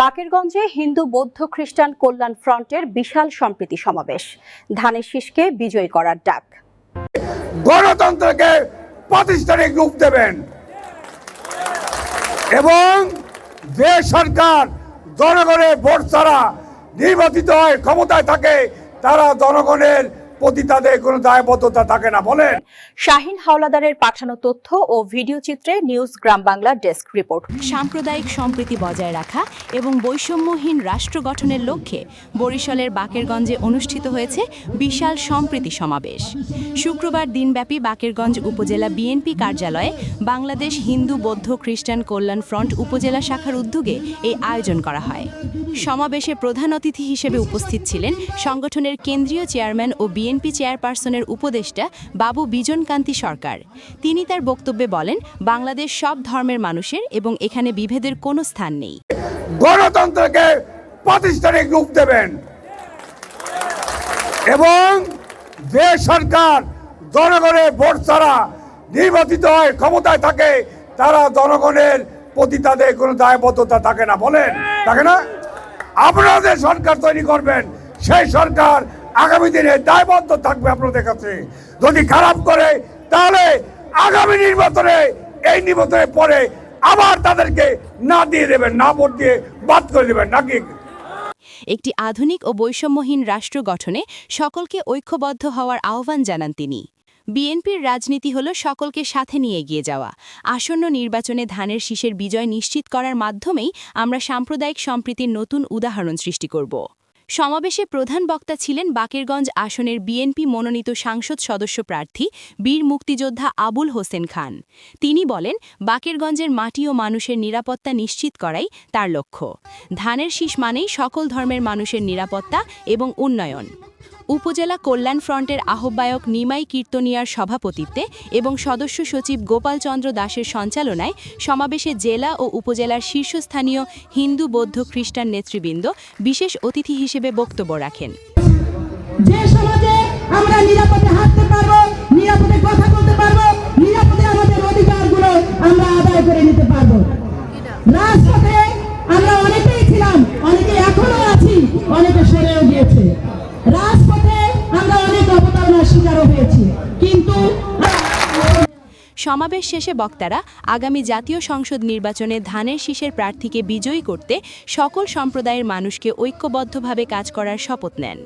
বাকেরগঞ্জে হিন্দু, বৌদ্ধ, খ্রিস্টান কল্যাণ ফ্রন্টের বিশাল সম্প্রীতি সমাবেশ। ধানের শীষকে বিজয়ী করার ডাক। গণতন্ত্রকে প্রাতিষ্ঠানিক রূপ দেবেন। এবং যে সরকার জনগণের ভোট ছাড়া নির্বাচিত হয়, ক্ষমতায় থাকে, তারা জনগণের প্রতি তাদের কোনো দায়বদ্ধতা থাকে না বলেন। শাহিন হাওলাদারের পাঠানো তথ্য ও ভিডিও চিত্রে news Gram Bangla desk report. সাম্প্রদায়িক সম্প্রীতি বজায় রাখা এবং বৈষম্যহীন রাষ্ট্র গঠনের লক্ষ্যে বরিশালের বাকেরগঞ্জে অনুষ্ঠিত হয়েছে বিশাল সম্প্রীতি সমাবেশ। শুক্রবার দিনব্যাপী বাকেরগঞ্জ উপজেলা বিএনপি কার্যালয়ে বাংলাদেশ হিন্দু বৌদ্ধ খ্রিস্টান কল্যাণ ফ্রন্ট উপজেলা শাখার উদ্যোগে এই আয়োজন করা হয়। সমাবেশে প্রধান অতিথি হিসেবে উপস্থিত ছিলেন সংগঠনের কেন্দ্রীয় চেয়ারম্যান ও বিএনপি চেয়ারপারসনের উপদেষ্টা বাবু বিজন কান্তি সরকার। তিনি তার বক্তব্যে বলেন, বাংলাদেশ সব ধর্মের মানুষের এবং এখানে বিভেদের কোনো স্থান নেই। গণতন্ত্রকে প্রাতিষ্ঠানিক রূপ দেবেন। এবং যে সরকার জনগণের ভোট ছাড়া নির্বাচিত হয় ক্ষমতায় থাকে, তারা জনগণের প্রতি তাদের কোনো দায়বদ্ধতা থাকে না। বলেন, থাকে না? আপনারা যে সরকার তৈরি করবেন, সেই সরকার আগামী দিনে দায়বদ্ধ থাকবে আপনাদের কাছে। যদি খারাপ করে, তাহলে আগামী নির্বাচনে এই নির্বাচনের পরে আবার তাদেরকে না দিয়ে দেবেন, না ভোট দিয়ে বাদ করে দেবেন, নাকি? একটি আধুনিক ও বৈষম্যহীন রাষ্ট্র গঠনে সকলকে ঐক্যবদ্ধ হওয়ার আহ্বান জানান তিনি। বিএনপির রাজনীতি হল সকলকে সাথে নিয়ে এগিয়ে যাওয়া। আসন্ন নির্বাচনে ধানের শীষের বিজয় নিশ্চিত করার মাধ্যমেই আমরা সাম্প্রদায়িক সম্প্রীতির নতুন উদাহরণ সৃষ্টি করব। সমাবেশে প্রধান বক্তা ছিলেন বাকেরগঞ্জ আসনের বিএনপি মনোনীত সাংসদ সদস্য প্রার্থী বীর মুক্তিযোদ্ধা আবুল হোসেন খান। তিনি বলেন, বাকেরগঞ্জের মাটি ও মানুষের নিরাপত্তা নিশ্চিত করাই তার লক্ষ্য। ধানের শীষ মানেই সকল ধর্মের মানুষের নিরাপত্তা এবং উন্নয়ন। উপজেলা কল্যাণ ফ্রন্টের আহ্বায়ক নিমাই কীর্তনিয়ার সভাপতিত্বে এবং সদস্য সচিব গোপালচন্দ্র দাসের সঞ্চালনায় সমাবেশে জেলা ও উপজেলার শীর্ষস্থানীয় হিন্দু বৌদ্ধ খ্রিস্টান নেতৃবৃন্দ বিশেষ অতিথি হিসেবে বক্তব্য রাখেন। আমরা অনেকে এখনও সমাবেশ শেষে বক্তারা আগামী জাতীয় সংসদ নির্বাচনে ধানের শীষের প্রার্থীকে বিজয়ী করতে সকল সম্প্রদায়ের মানুষকে ঐক্যবদ্ধভাবে কাজ করার শপথ নেন।